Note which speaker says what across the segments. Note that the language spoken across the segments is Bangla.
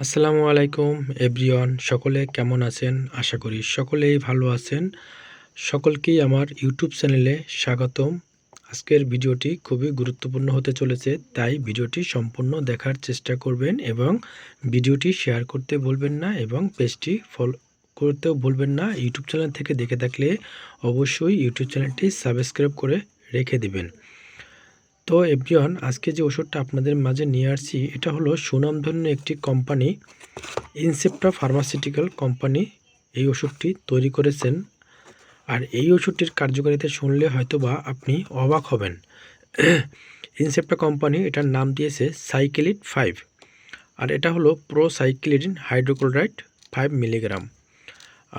Speaker 1: আসসালামু আলাইকুম, এভরিওয়ান। সকলে কেমন আছেন? আশা করি সকলেই ভালো আছেন। সকলকেই আমার ইউটিউব চ্যানেলে স্বাগতম। আজকের ভিডিওটি খুবই গুরুত্বপূর্ণ হতে চলেছে, তাই ভিডিওটি সম্পূর্ণ দেখার চেষ্টা করবেন এবং ভিডিওটি শেয়ার করতে বলবেন না এবং পেজটি ফলো করতেও ভুলবেন না। ইউটিউব চ্যানেল থেকে দেখে থাকলে অবশ্যই ইউটিউব চ্যানেলটি সাবস্ক্রাইব করে রেখে দিবেন। তো এভরিওয়ান, আজকে যে ওষুধটা আপনাদের মাঝে নিয়ে আসছি, এটা হলো সুনামধন্য একটি কোম্পানি ইনসেপ্টা ফার্মাসিউটিক্যাল কোম্পানি। এই ওষুধটি তৈরি করেছেন। আর এই ওষুধটির কার্যকারিতা শুনলে হয়তোবা আপনি অবাক হবেন। ইনসেপ্টা কোম্পানি এটার নাম দিয়েছে সাইকেলিড ফাইভ আর এটা হলো procyclidine hydrochloride five milligram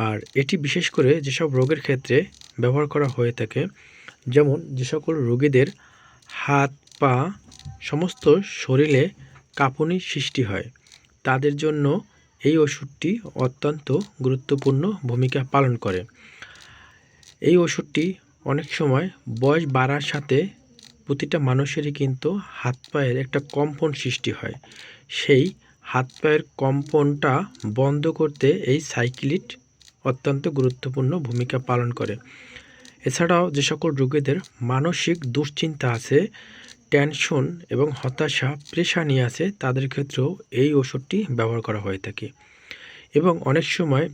Speaker 1: আর এটি বিশেষ করে যেসব রোগের ক্ষেত্রে ব্যবহার করা হয়ে থাকে, যেমন যে সকল রোগীদের হাত, পা, সমস্ত শরীরে কাঁপুনি সৃষ্টি হয়। তাদের জন্য এই ওষুধটি অত্যন্ত গুরুত্বপূর্ণ ভূমিকা পালন করে। এই ওষুধটি অনেক সময় বয়স বাড়ার সাথে প্রতিটা মানুষেরই কিন্তু হাত পায়ের একটা কম্পন সৃষ্টি হয়। সেই হাত পায়ের কম্পনটা বন্ধ করতে এই সাইক্লিট অত্যন্ত গুরুত্বপূর্ণ ভূমিকা পালন করে। এছাড়াও যে সকল রোগীদের মানসিক দুশ্চিন্তা আছে, টেনশন এবং হতাশা প্রেশানি আছে, তাদের ক্ষেত্রেও এই ওষুধটি ব্যবহার করা হয়ে থাকে। এবং অনেক সময়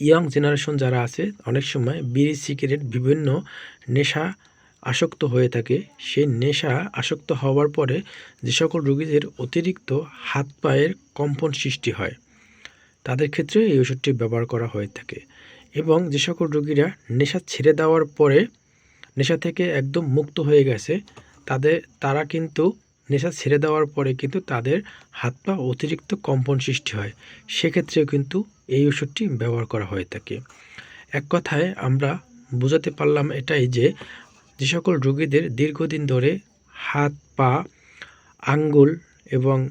Speaker 1: ইয়াং জেনারেশন যারা আছে, অনেক সময় বিড়ি, সিগারেট বিভিন্ন নেশা আসক্ত হয়ে থাকে। সেই নেশা আসক্ত হওয়ার পরে যে সকল রোগীদের অতিরিক্ত হাত পায়ের কম্পন সৃষ্টি হয়। তাদের ক্ষেত্রে এই ওষুধটি ব্যবহার করা হয়ে থাকে। এবং যে সকল রোগীরা নেশা ছেড়ে দেওয়ার পরে নেশা থেকে একদম মুক্ত হয়ে গেছে, তাদের, তারা কিন্তু নেশা ছেড়ে দেওয়ার পরে কিন্তু তাদের হাত পা অতিরিক্ত কম্পন সৃষ্টি হয়। সেক্ষেত্রেও কিন্তু এই ওষুধটি ব্যবহার করা হয়ে থাকে। এক কথায় আমরা বোঝাতে পারলাম এটাই যে যে সকল রোগীদের দীর্ঘদিন ধরে হাত, পা, আঙ্গুল এবং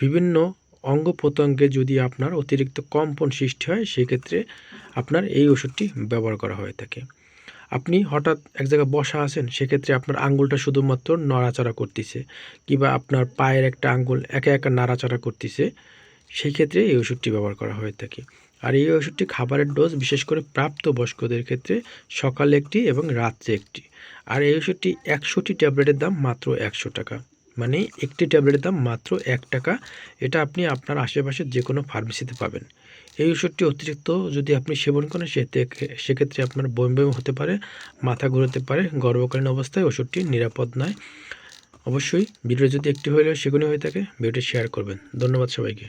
Speaker 1: বিভিন্ন অঙ্গ প্রত্যঙ্গে যদি আপনার অতিরিক্ত কম্পন সৃষ্টি হয়, সেক্ষেত্রে আপনার এই ওষুধটি ব্যবহার করা হয়ে থাকে। আপনি হঠাৎ এক জায়গায় বসা আছেন, সেক্ষেত্রে আপনার আঙ্গুলটা শুধুমাত্র নড়াচড়া করতেছে কিংবা আপনার পায়ের একটা আঙ্গুল একা একা নাড়াচাড়া করতেছে সেই ক্ষেত্রে এই ওষুধটি ব্যবহার করা হয়ে থাকে। আর এই ওষুধটি খাবারের ডোজ, বিশেষ করে প্রাপ্তবয়স্কদের ক্ষেত্রে সকালে একটি এবং রাত্রে একটি। আর এই ওষুধটি একশোটি ট্যাবলেটের দাম মাত্র একশো টাকা। মানে একটি ট্যাবলেটের দাম মাত্র এক টাকা। এটা আপনি আপনার আশেপাশের যে কোনো ফার্মেসিতে পাবেন। এই ওষুধটি অতিরিক্ত যদি আপনি সেবন করেন সে সেক্ষেত্রে আপনার বমি বমি হতে পারে, মাথা ঘুরতে পারে, গর্ভকালীন অবস্থায় ওষুধটি নিরাপদ নয়। অবশ্যই ভিডিও যদি একটি হলেও সেগুলি হয়ে থাকে, ভিডিওটি শেয়ার করবেন। ধন্যবাদ সবাইকে।